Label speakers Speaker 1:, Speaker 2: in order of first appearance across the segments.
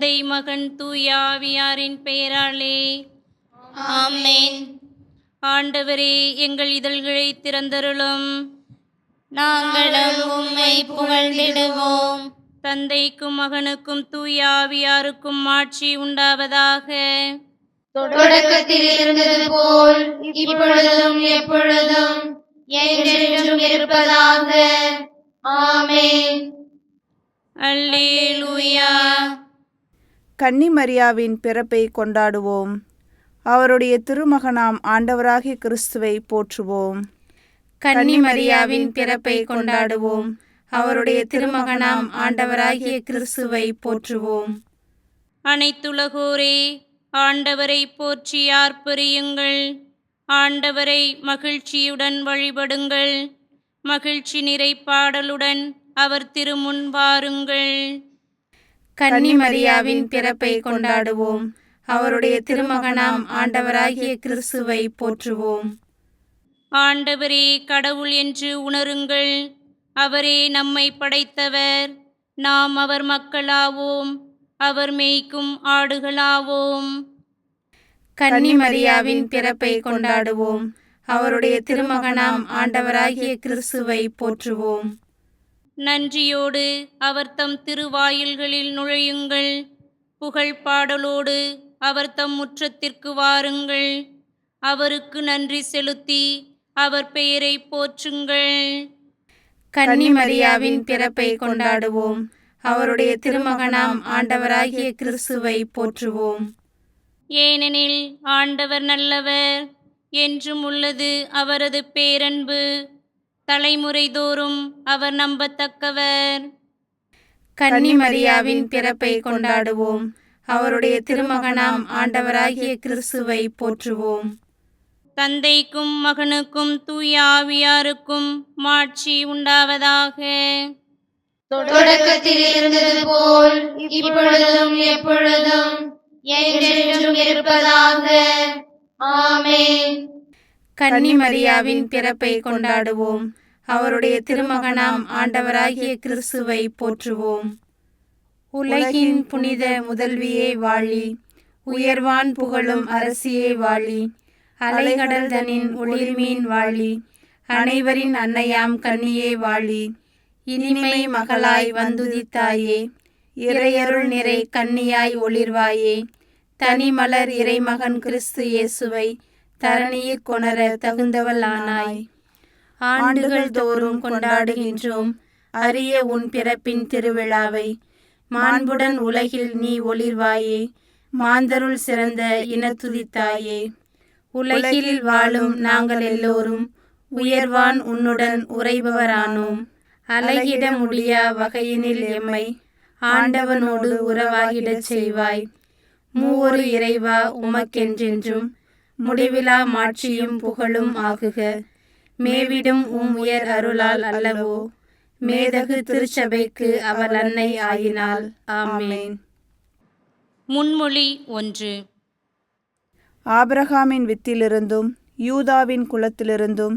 Speaker 1: தந்தை மகன் தூயாவியாரின் பெயராலே.
Speaker 2: ஆமென்.
Speaker 1: ஆண்டவரே எங்கள் இதழ்களை திறந்தருளும்.
Speaker 2: நாங்களும் உம்மை புகழ்ந்திடுவோம்.
Speaker 1: தந்தைக்கும் மகனுக்கும் தூயாவியாருக்கும் ஆட்சி உண்டாவதாக.
Speaker 2: தொடக்கத்தில் இருந்தது போல் இப்பொழுதும் எப்பொழுதும் என்றென்றும் இருப்பதாக. ஆமென்.
Speaker 1: அல்லேலூயா.
Speaker 3: கன்னிமரியாவின் பிறப்பை கொண்டாடுவோம். அவருடைய திருமகனாம் ஆண்டவராகிய கிறிஸ்துவை போற்றுவோம்.
Speaker 4: கன்னிமரியாவின் பிறப்பை கொண்டாடுவோம். அவருடைய திருமகனாம் ஆண்டவராகிய கிறிஸ்துவை போற்றுவோம்.
Speaker 1: அனைத்துலகோரே ஆண்டவரை போற்றி ஆர்ப்பரியுங்கள். ஆண்டவரை மகிழ்ச்சியுடன் வழிபடுங்கள். மகிழ்ச்சி நிறை பாடலுடன் அவர் திருமுன் வாருங்கள்.
Speaker 4: கன்னிமரியாவின் பிறப்பை கொண்டாடுவோம். அவருடைய திருமகனாம் ஆண்டவராகிய கிறிஸ்துவை போற்றுவோம்.
Speaker 1: ஆண்டவரே கடவுள் என்று உணருங்கள். அவரே நம்மை படைத்தவர். நாம் அவர் மக்களாவோம். அவர் மேய்க்கும் ஆடுகளாவோம்.
Speaker 4: கன்னிமரியாவின் பிறப்பை கொண்டாடுவோம். அவருடைய திருமகனாம் ஆண்டவராகிய கிறிஸ்துவை போற்றுவோம்.
Speaker 1: நன்றியோடு அவர் தம் திருவாயில்களில் நுழையுங்கள். புகழ் பாடலோடு அவர் தம் முற்றத்திற்கு வாருங்கள். அவருக்கு நன்றி செலுத்தி அவர் பெயரை போற்றுங்கள்.
Speaker 4: கன்னிமரியாவின் பிறப்பை கொண்டாடுவோம். அவருடைய திருமகனாம் ஆண்டவராகிய கிறிஸ்துவை போற்றுவோம்.
Speaker 1: ஏனெனில் ஆண்டவர் நல்லவர் என்றும் உள்ளது அவரது பேரன்பு. தலைமுறை தோறும் அவர் நம்பத்தக்கவர்.
Speaker 4: கன்னிமரியாவின் பிறப்பை கொண்டாடுவோம். அவருடைய திருமகனாம் ஆண்டவராகிய கிறிஸ்துவை போற்றுவோம்.
Speaker 1: தந்தைக்கும் மகனுக்கும் தூய ஆவியாருக்கும் மாட்சி உண்டாவதாக.
Speaker 2: தொடக்கத்தில் இருந்தது போல் இப்பொழுதும் எப்பொழுதும் என்றென்றும் இருப்பதாக. ஆமென்.
Speaker 4: கன்னிமரியாவின் பிறப்பை கொண்டாடுவோம். அவருடைய திருமகனாம் ஆண்டவராகிய கிறிஸ்துவை போற்றுவோம். உலகின் புனித முதல்வியே வாழி உயர்வான் புகழும் அரசியே வாழி அலைகடல் தனின் ஒளிர்மீன் வாழி அனைவரின் அன்னையாம் கண்ணியே வாழி இனிமை மகளாய் வந்துதித்தாயே இறையருள் நிறை கன்னியாய் ஒளிர்வாயே தனிமலர் இறைமகன் கிறிஸ்து இயேசுவை தரணியிற் கொணர தகுந்தவள் ஆனாய். ஆண்டுகள் தோறும் கொண்டாடுகின்றோம். அரிய உன் பிறப்பின் திருவிழாவை. மாண்புடன் உலகில் நீ ஒளிர்வாயே. மாந்தருள் சிறந்த இனத்துதித்தாயே. உலகில் வாழும் நாங்கள் எல்லோரும் உயர்வான் உன்னுடன் உறைபவரானோம். அலகிட முடியா வகையினில் எம்மை. ஆண்டவனோடு உறவாகிடச் செய்வாய். மூவொரு இறைவா உமக்கென்றென்றும். முடிவிலா மாட்சியும் புகழும் ஆகுக. மேவிடும் உம் உயர் அருளால் அல்லவோ. மேதகு திருச்சபைக்கு அவள் அன்னை ஆயினாள். ஆமென்.
Speaker 1: முன்மொழி ஒன்று.
Speaker 3: ஆபிரகாமின் வித்திலிருந்தும் யூதாவின் குலத்திலிருந்தும்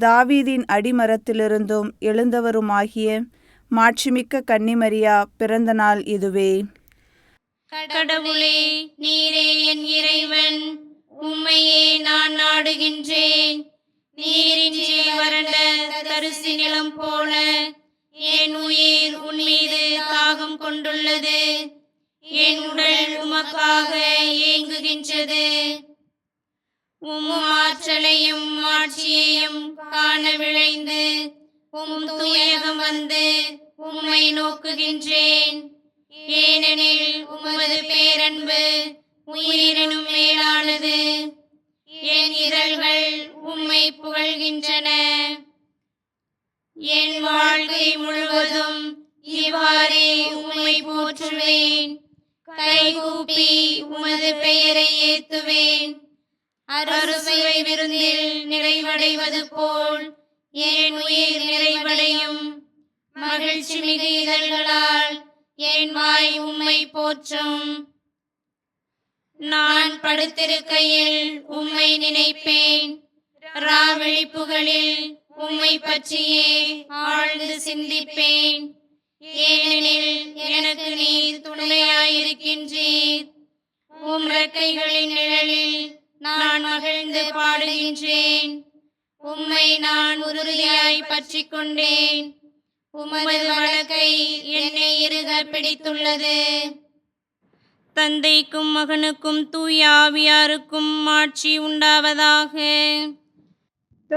Speaker 3: தாவீதின் அடிமரத்திலிருந்தும் எழுந்தவருமாகிய மாட்சிமிக்க கன்னிமரியா பிறந்த நாள் இதுவே.
Speaker 1: கடவுளே நீரே தரிசி நிலம் போல என் உயிர் உன் மீது தாகம் கொண்டுள்ளது. என் உடல் உமக்காக ஏங்குகின்றது. உம் ஆற்றலையும் ஆட்சியையும் காண விளைந்து உம் தூயகம் வந்து உம்மை நோக்குகின்றேன். ஏனெனில் உமது பேரன்பு உயிரினும் மேலானது. என் இதழ்கள் உம்மை புகழ்கின்றன. என் வாழ்க்கை முழுவதும் இவ்வாறே உம்மை போற்றுவேன். கைகூப்பி உமது பெயரை ஏத்துவேன். அறுசுவை விருந்தில் நிறைவடைவது போல் என் உயிர் நிறைவடையும். மகிழ்ச்சி மிகு இதழ்களால் என் வாய் உம்மை போற்றும். நான் படுத்திருக்கையில் உம்மை நினைப்பேன். ராவிழிப்புகளில் உம்மை பற்றியே ஆழ்ந்து சிந்திப்பேன். ஏனெனில் எனக்கு நீர் துணையாயிருக்கின்றீர். உம் ரெக்கைகளின் நிழலில் நான் மகிழ்ந்து பாடுகின்றேன். உம்மை நான் உறுதியாய் பற்றி கொண்டேன் உமது வழக்கை என்னை இறுக பிடித்துள்ளது. தந்தைக்கும் மகனுக்கும் தூய ஆவியாருக்கும் ஆட்சி உண்டாவதாக.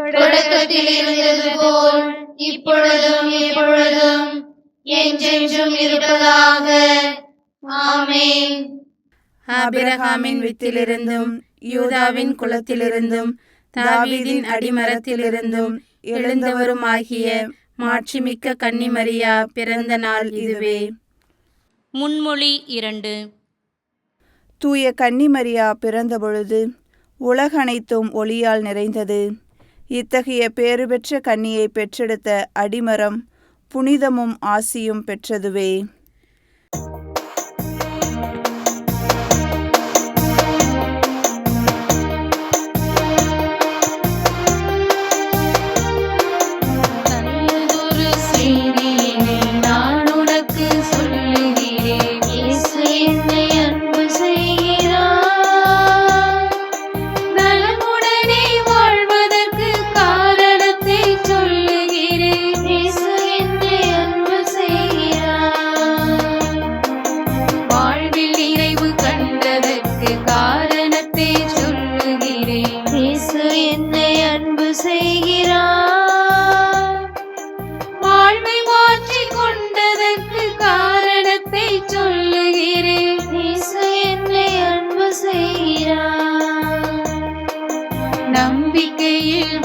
Speaker 2: தொடக்கத்தில் இருந்தது போல் இப்பொழுதும் எப்பொழுதும் என்றென்றும் இருப்பதாக. ஆமென்.
Speaker 4: ஆபிரகாமின் வித்திலிருந்தும் யூதாவின் குலத்திலிருந்தும் தாவீதின் அடிமரத்திலிருந்தும் எழுந்தவருமாகிய மாட்சிமிக்க கன்னிமரியா பிறந்த நாள் இதுவே.
Speaker 1: முன்மொழி இரண்டு.
Speaker 3: தூய கன்னிமரியா பிறந்தபொழுது உலகனைத்தும் ஒளியால் நிறைந்தது. இத்தகைய பேறு பெற்ற கன்னியை பெற்றெடுத்த அடிமரம் புனிதமும் ஆசியும் பெற்றதுவே.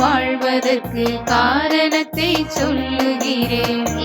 Speaker 2: வாழ்வதற்கு காரணத்தை சொல்லுகிறேன்.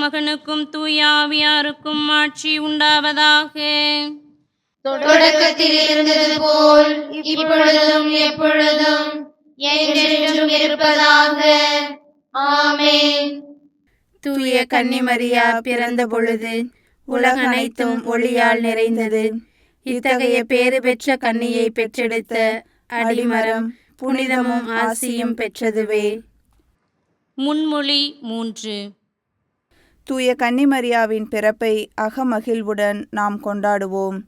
Speaker 1: மகனுக்கும் தூய ஆவியாருக்கும் ஆட்சி உண்டாவதாக.
Speaker 2: தொடக்கத்தில் இருந்தது போல் இப்பொழுதும் எப்பொழுதும் என்றென்றும் இருப்பதாக. ஆமென்.
Speaker 4: தூய கன்னிமரியா பிறந்த பொழுது உலகனைத்தும் ஒளியால் நிறைந்தது. இத்தகைய பேறு பெற்ற கன்னியை பெற்றெடுத்த அடிமரம் புனிதமும் ஆசியும் பெற்றதுவே.
Speaker 1: முன்மொழி மூன்று.
Speaker 3: தூய கன்னிமரியாவின் பிறப்பை அகமகிழ்வுடன் நாம் கொண்டாடுவோம்.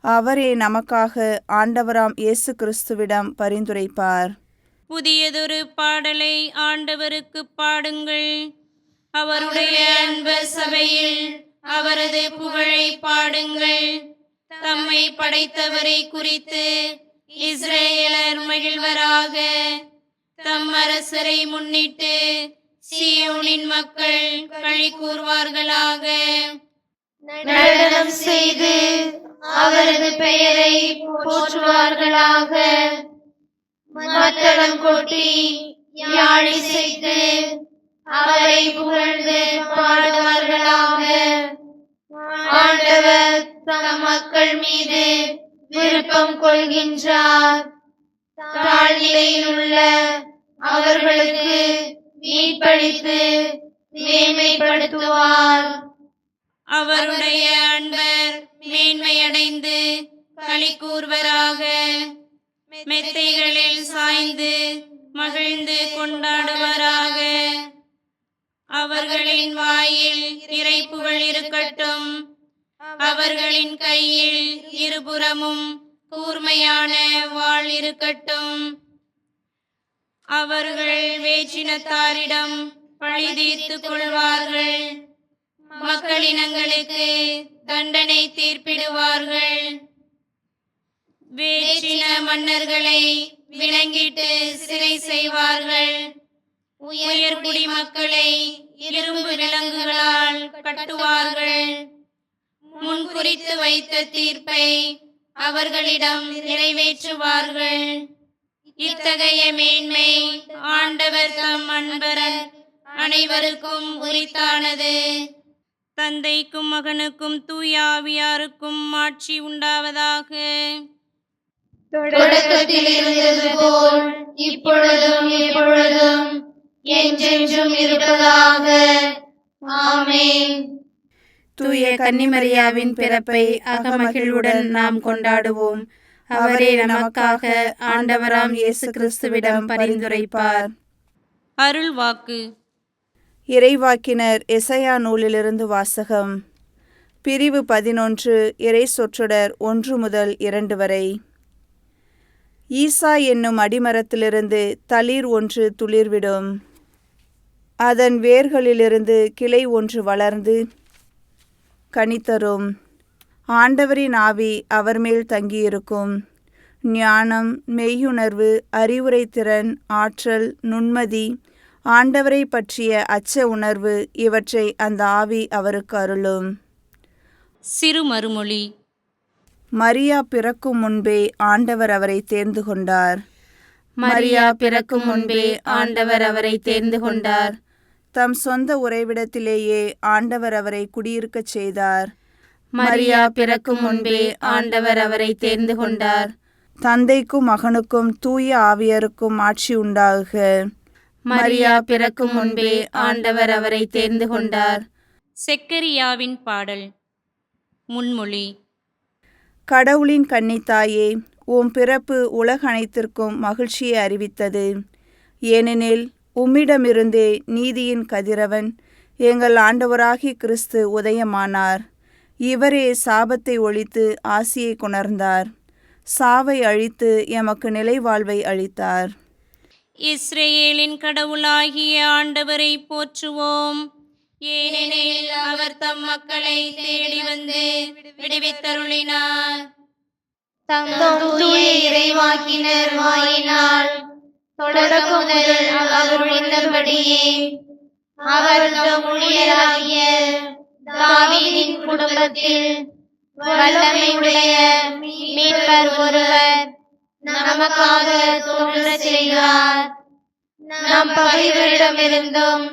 Speaker 3: அவரே நமக்காக ஆண்டவராம் இயேசு கிறிஸ்துவிடம் பரிந்துரைப்பார்.
Speaker 1: புதியதொரு பாடலை ஆண்டவருக்கு பாடுங்கள். அவருடைய அன்பர் சபையில் அவரது புகழை பாடுங்கள். தம்மை படைத்தவரை குறித்து இஸ்ரேலர் மகிழ்வராக தம் அரசரை முன்னிட்டு சியோனின் மக்கள் கழி கூறுவார்களாக.
Speaker 2: நடனம் செய்து அவரது பெயரை போற்றுவார்களாக. மத்தளம் கொட்டி யாழிசைத்து அவரை புகழ்ந்து பாடுவார்களாக. ஆண்டவர் தம் மக்கள் மீது விருப்பம் கொள்கின்றார். தாழ்நிலையில் உள்ள ஓதுவார் அவருடைய அன்பர்
Speaker 1: மேன்மையடைந்து களி கூறுவராக மெத்தைகளில் சாய்ந்து மகிழ்ந்து கொண்டாடுவராக. அவர்களின் வாயில் இறைப்புகள் இருக்கட்டும். அவர்களின் கையில் இருபுறமும் கூர்மையான வாழ் இருக்கட்டும். அவர்கள் வேச்சினத்தாரிடம் பழி தீர்த்துக் கொள்வார்கள் மக்களினங்களுக்கு தண்டனை தீர்ப்பிடுவார்கள். வேற்றின மன்னர்களை விளங்கிட்டு சிறை செய்வார்கள். உயர்குடி மக்களை இரும்பு விலங்குகளால் கட்டுவார்கள். முன்குறித்து வைத்த தீர்ப்பை அவர்களிடம் நிறைவேற்றுவார்கள். இத்தகைய மேன்மை ஆண்டவர் தம் அன்பரர் அனைவருக்கும் உரித்தானது. தந்தைக்கும் மகனுக்கும் தூயாவியாருக்கும் ஆட்சி உண்டாவதாக.
Speaker 2: தொடக்கத்தில் இருந்தது போல் இப்பொழுதும் எப்பொழுதும் என்றென்றும் இருப்பதாக. ஆமென்.
Speaker 4: தூய கன்னிமரியாவின் பிறப்பை அகமகிழ்வுடன் நாம் கொண்டாடுவோம். அவரே நமக்காக ஆண்டவராம் இயேசு கிறிஸ்துவிடம் பரிந்துரைப்பார்.
Speaker 1: அருள் வாக்கு
Speaker 3: இறைவாக்கினர் எசையா நூலிலிருந்து வாசகம். பிரிவு பதினொன்று இறை சொற்றொடர் ஒன்று முதல் இரண்டு வரை. ஈசா என்னும் அடிமரத்திலிருந்து தளிர் ஒன்று துளிர்விடும். அதன் வேர்களிலிருந்து கிளை ஒன்று வளர்ந்து கனித்தரும். ஆண்டவரின் ஆவி அவர் மேல் தங்கியிருக்கும். ஞானம் மெய்யுணர்வு அறிவுரைத்திறன் ஆற்றல் நுண்மதி ஆண்டவரை பற்றிய அச்ச உணர்வு இவற்றை அந்த ஆவி அவருக்கு அருளும்.
Speaker 1: சிறு மறுமொழி.
Speaker 3: மரியா பிறக்கும் முன்பே ஆண்டவர் அவரை தேர்ந்து கொண்டார்.
Speaker 4: மரியா பிறக்கும் முன்பே ஆண்டவர் அவரை தேர்ந்து கொண்டார்.
Speaker 3: தம் சொந்த உறைவிடத்திலேயே ஆண்டவர் அவரை குடியிருக்கச் செய்தார்.
Speaker 4: மரியா பிறக்கும் முன்பே ஆண்டவர் அவரை தேர்ந்து கொண்டார்.
Speaker 3: தந்தைக்கும் மகனுக்கும் தூய ஆவியருக்கும் ஆட்சி உண்டாகுக.
Speaker 4: மரியா பிறக்கும் முன்பே ஆண்டவர் அவரை தேர்ந்து கொண்டார்.
Speaker 1: செக்கரியாவின் பாடல். முன்மொழி.
Speaker 3: கடவுளின் கன்னித்தாயே உம் பிறப்பு உலகனைத்திற்கும் மகிழ்ச்சியை அறிவித்தது. ஏனெனில் உம்மிடமிருந்தே நீதியின் கதிரவன் எங்கள் ஆண்டவராகி கிறிஸ்து உதயமானார். இவரே சாபத்தை ஒழித்து ஆசியை கொணர்ந்தார். சாவை அழித்து எமக்கு நிலைவாழ்வை அளித்தார்.
Speaker 1: இஸ்ரேலின் கடவுளாகிய ஆண்டவரை போற்றுவோம். ஏனெனில் அவர் தம் மக்களை தேடி வந்து விடுவித்தருளினார்.
Speaker 2: தம் இறைவாக்கினர் வாயினால் தொடக்கம் முதல் அவர் உணர்ந்தபடியே அவர் தம் ஊழியராகிய தாவீதின் குடும்பத்தில் வல்லமையுடைய மீட்பர் ஒருவர் நமக்காக தோன்ற செய்தார். நம் பகைவரிடமிருந்தும்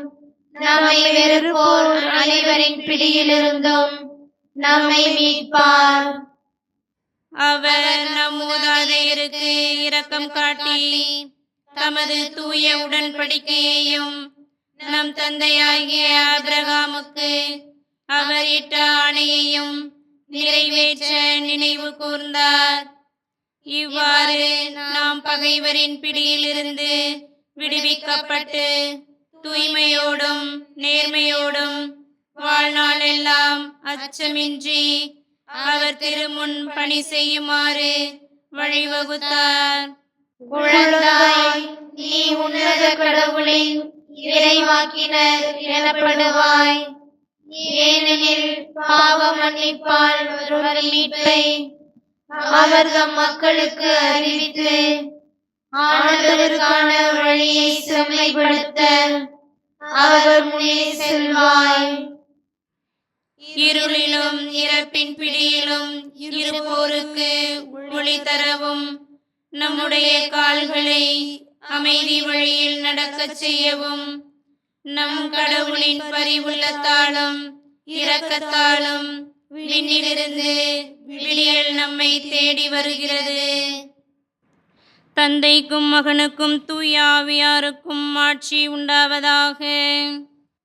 Speaker 2: நம்மை வெறுப்போர் அனைவரின் பிடியிலிருந்தும் நம்மை மீட்பார்.
Speaker 1: அவர் நம் மூதாதையருக்கு இரக்கம் காட்டி தமது தூய உடன்படிக்கையையும் நம் தந்தையாகிய ஆபிரகாமுக்கு அவர் இட்ட ஆணையையும் நிறைவேற்ற நினைவு கூர்ந்தார். இவ்வாறு நாம் பகைவரின் பிடியிலிருந்து விடுவிக்கப்பட்டு தூய்மையோடும் நேர்மையோடும் வாழ்நாளெல்லாம் அச்சமின்றி அவர் திருமுன் பணி செய்யுமாறு வழிவகுத்தார்.
Speaker 2: குழந்தாய் நீ உன்னத கடவுளின் இறைவாக்கினர் எனப்படுவாய். ஏனெனில் பாவ மன்னிப்பால் ஒருவர் மீட்பை அவர் தம் மக்களுக்கு அறிவித்து ஆண்டவருக்கான வழியை செம்மைப்படுத்த அவர் முன்னே செல்வாய்.
Speaker 1: இருளிலும் இறப்பின் பிடியிலும் இருப்போருக்கு ஒளி தரவும் நம்முடைய கால்களை அமைதி வழியில் நடக்கச் செய்யவும் நம் கடவுளின் பரிவுள்ளத்தாலும் இரக்கத்தாலும் விண்ணிலிருந்து விடியல் நம்மை தேடி வருகிறது. தந்தைக்கும் மகனுக்கும் தூய ஆவியாருக்கும் ஆட்சி உண்டாவதாக.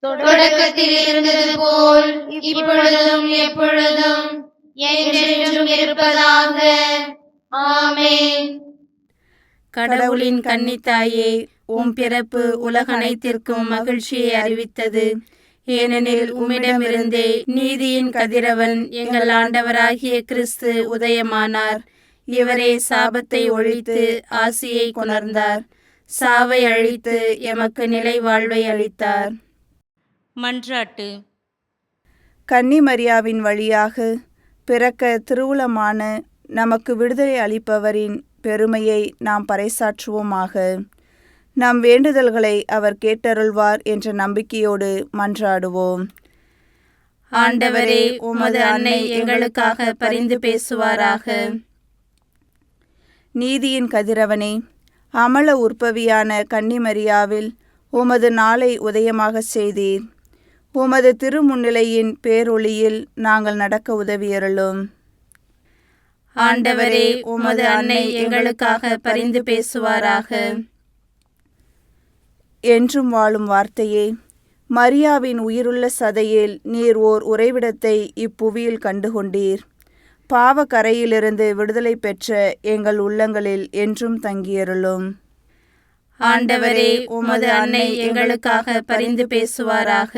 Speaker 2: தொடக்கத்தில் இருந்தது போல் இப்பொழுதும் எப்பொழுதும் என்றென்றும் இருப்பதாக. ஆமென்.
Speaker 4: கடவுளின் கன்னித்தாயே உம் பிறப்பு உலகனைத்திற்கும் மகிழ்ச்சியை அறிவித்தது. ஏனெனில் உம்மிடமிருந்தே நீதியின் கதிரவன் எங்கள் ஆண்டவராகிய கிறிஸ்து உதயமானார். இவரே சாபத்தை ஒழித்து ஆசியை கொணர்ந்தார். சாவை அழித்து எமக்கு நிலை வாழ்வை அளித்தார்.
Speaker 1: மன்றாட்டு.
Speaker 3: கன்னி மரியாவின் வழியாக பிறக்க திருவுளமான நமக்கு விடுதலை அளிப்பவரின் பெருமையை நாம் பறைசாற்றுவோமாக. நம் வேண்டுதல்களை அவர் கேட்டருள்வார் என்ற நம்பிக்கையோடு மன்றாடுவோம்.
Speaker 4: ஆண்டவரே உமது அன்னை எங்களுக்காக பரிந்து பேசுவாராக.
Speaker 3: நீதியின் கதிரவனே அமல உற்பவியான கன்னிமரியாவில் உமது நாளை உதயமாகச் செய்தீர். உமது திருமுன்னிலையின் பேரொளியில் நாங்கள் நடக்க உதவியருளும்.
Speaker 4: ஆண்டவரே உமது அன்னை எங்களுக்காக பரிந்து பேசுவாராக.
Speaker 3: என்றும் வாழும் வார்த்தையே மரியாவின் உயிருள்ள சதையில் நீர் ஓர் உறைவிடத்தை இப்புவியில் கண்டுகொண்டீர். பாவ கரையிலிருந்து விடுதலை பெற்ற எங்கள் உள்ளங்களில் என்றும் தங்கியருளும்.
Speaker 4: ஆண்டவரே உமது அன்னை எங்களுக்காக பரிந்து பேசுவாராக.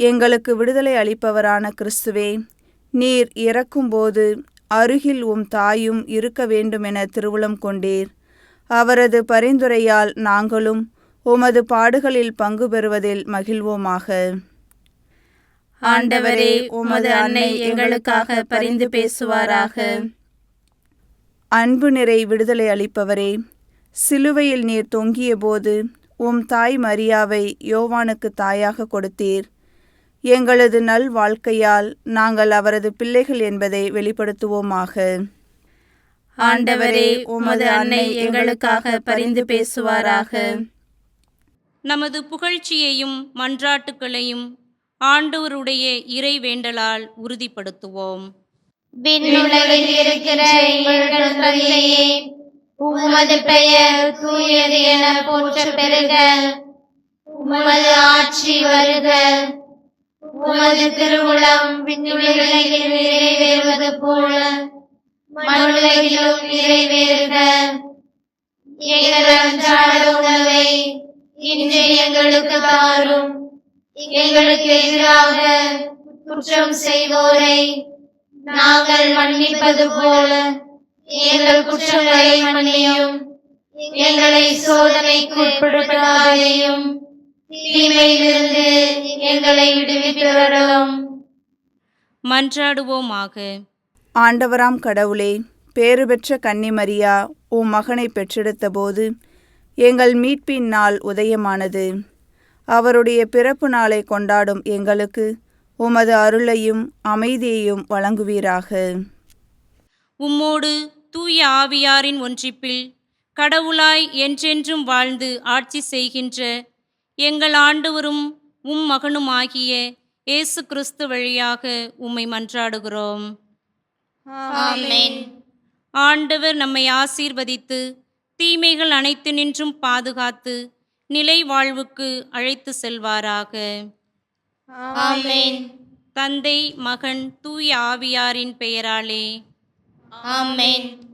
Speaker 3: எங்களுக்கு விடுதலை அளிப்பவரான கிறிஸ்துவே நீர் இறக்கும்போது அருகில் உம் தாயும் இருக்க வேண்டுமென திருவுளம் கொண்டீர். அவரது பரிந்துரையால் நாங்களும் உமது பாடுகளில் பங்கு பெறுவதில் மகிழ்வோமாக.
Speaker 4: ஆண்டவரே உமது அன்னை எங்களுக்காக பரிந்து பேசுவாராக.
Speaker 3: அன்பு நிறை விடுதலை அளிப்பவரே சிலுவையில் நீர் தொங்கியபோது உம் தாய் மரியாவை யோவானுக்கு தாயாக கொடுத்தீர். எங்களது நல் வாழ்க்கையால் நாங்கள் அவரது பிள்ளைகள் என்பதை வெளிப்படுத்துவோமாக.
Speaker 4: ஆண்டவரே உமது அன்னை எங்களுக்காக பரிந்து பேசுவாராக.
Speaker 1: நமது புகழ்ச்சியையும் மன்றாட்டுகளையும் ஆண்டவருடைய இறை வேண்டலால் உறுதிப்படுத்துவோம்.
Speaker 2: விண்ணுலகில் இருக்கிற எங்கள் தந்தையே உமது பெயர் தூயது என போற்ற பெறுக. உமது ஆட்சி வருக. உமது திருவுளம் விண்ணுலகில் நிறைவேறுவது போல மண்ணுலகிலும் நிறைவேறுக. எங்கள் அன்றாட உணவை இன்று எங்களுக்கு தாரும். எங்களுக்கு எதிராக குற்றம் செய்வோரை. நாங்கள் மன்னிப்பது போல எங்கள் குற்றங்களை மன்னியும். எங்களை சோதனைக்கு உட்படுத்தாதையும் தீமையிலிருந்து எங்களை விடுவித்தவர்களும்
Speaker 1: மன்றாடுவோமாக.
Speaker 3: ஆண்டவராம் கடவுளே பேறு பெற்ற கன்னிமரியா உம் மகனை பெற்றெடுத்தபோது எங்கள் மீட்பின் நாள் உதயமானது. அவருடைய பிறப்பு நாளை கொண்டாடும் எங்களுக்கு உமது அருளையும் அமைதியையும் வழங்குவீராக.
Speaker 1: உம்மோடு தூய ஆவியாரின் ஒன்றிப்பில் கடவுளாய் என்றென்றும் வாழ்ந்து ஆட்சி செய்கின்ற எங்கள் ஆண்டவரும் உம் மகனுமாகிய இயேசு கிறிஸ்து வழியாக உம்மை மன்றாடுகிறோம்.
Speaker 2: ஆமென்.
Speaker 1: ஆண்டவர் நம்மை ஆசீர்வதித்து தீமைகள் அனைத்து நின்றும் பாதுகாத்து நிலை வாழ்வுக்கு அழைத்து செல்வாராக.
Speaker 2: ஆமென்.
Speaker 1: தந்தை மகன் தூய ஆவியாரின் பெயராலே.
Speaker 2: ஆமென்.